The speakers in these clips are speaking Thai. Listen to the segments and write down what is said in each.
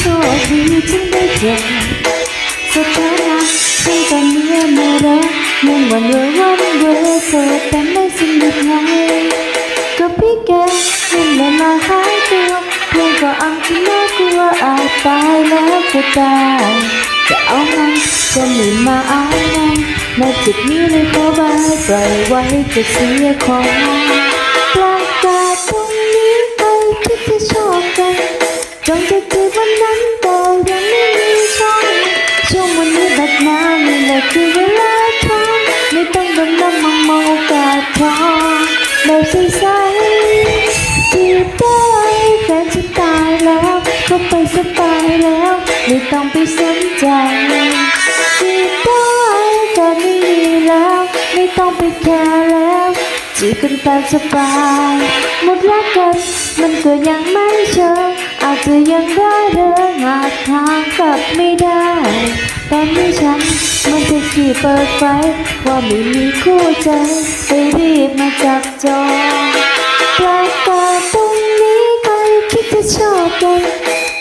จอสถานะฉันตอนนี้ไม่รักยังวันเวอร์วันเวอร์โสดแต่ไม่สนิทไงก็พี่แกยังเวลาหายตัวเพียงก็อ้งที่น่ากลัวอาจตายแล้วก็ตายจะเอามันก็ไม่มาเอามันในจุดนี้เลยขอบายปล่อยไว้จะเสียของ แบบใสๆจีบได้แฟนฉันตายแล้วก็ไปสบายแล้วไม่ต้องไปสนใจจีบได้แฟนไม่มีแล้ว ไม่ต้องไปแคร์แล้วจีบกันตามสบายหมดรักกันมันก็ยังไม่เชิงอาจจะยัง ฉัน มันจะขี่เปิดไฟว่าไม่มีคู่ใจไปรีบมาจับจองประกาศตรงนี้ใครคิดจะชอบกัน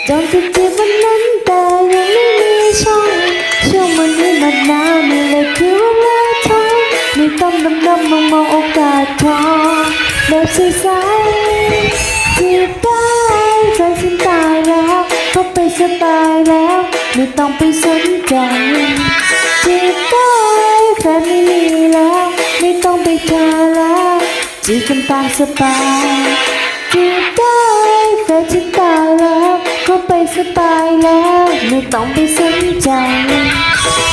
จองจะจีบวันนั้นแต่ยังไม่มีช่องช่วงวันนี้มันหนาวนี่เลยคือเวลาทองไม่ต้องดำดำมองมองโอกาสทองแบบใสๆจีบได้แฟนฉันตายแล้วเขาไปสบายแล้ว ไม่ต้องไปสนใจจีบได้แฟนไม่มีแล้ว ไม่ต้องไปแคร์แล้วจีบกันตามสบายจีบได้แฟนฉันตายแล้วเขาไปสบายแล้ว ไม่ต้องไปสนใจ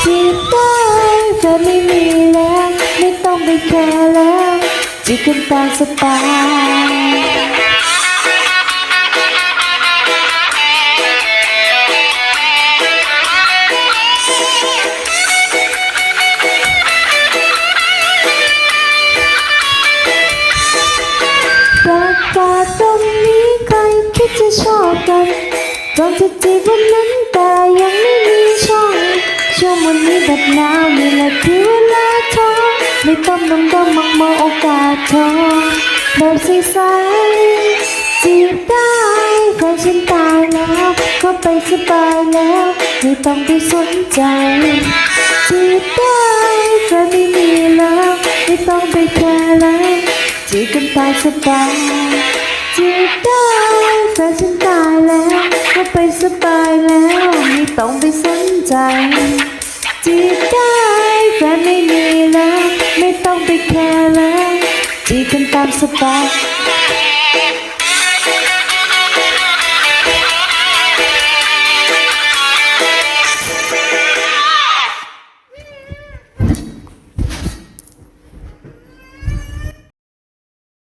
จีบได้แฟนไม่มีแล้ว ไม่ต้องไปแคร์แล้วจีบกันตามสบาย กันตอนจะจีบวันนั้นแต่ยังไม่มีช่องช่วงวันนี้แบบหนาวนี่แหละคือเวลาทอไม่ต้องดำดำมองมองโอกาสทองแบบใสๆจีบได้แฟนฉันตายแล้วก็ไปสบายแล้วไม่ต้องไปสนใจจีบได้แฟนไม่มีแล้วไม่ต้องไปแคร์แล้วจีบกันตายสบายจีบได้ แล้วก็ไปสบายแล้ว ไม่ต้องไปสนใจจีบได้แฟนไม่มีแล้ว ไม่ต้องไปแคร์แล้วจีบกันตามสบาย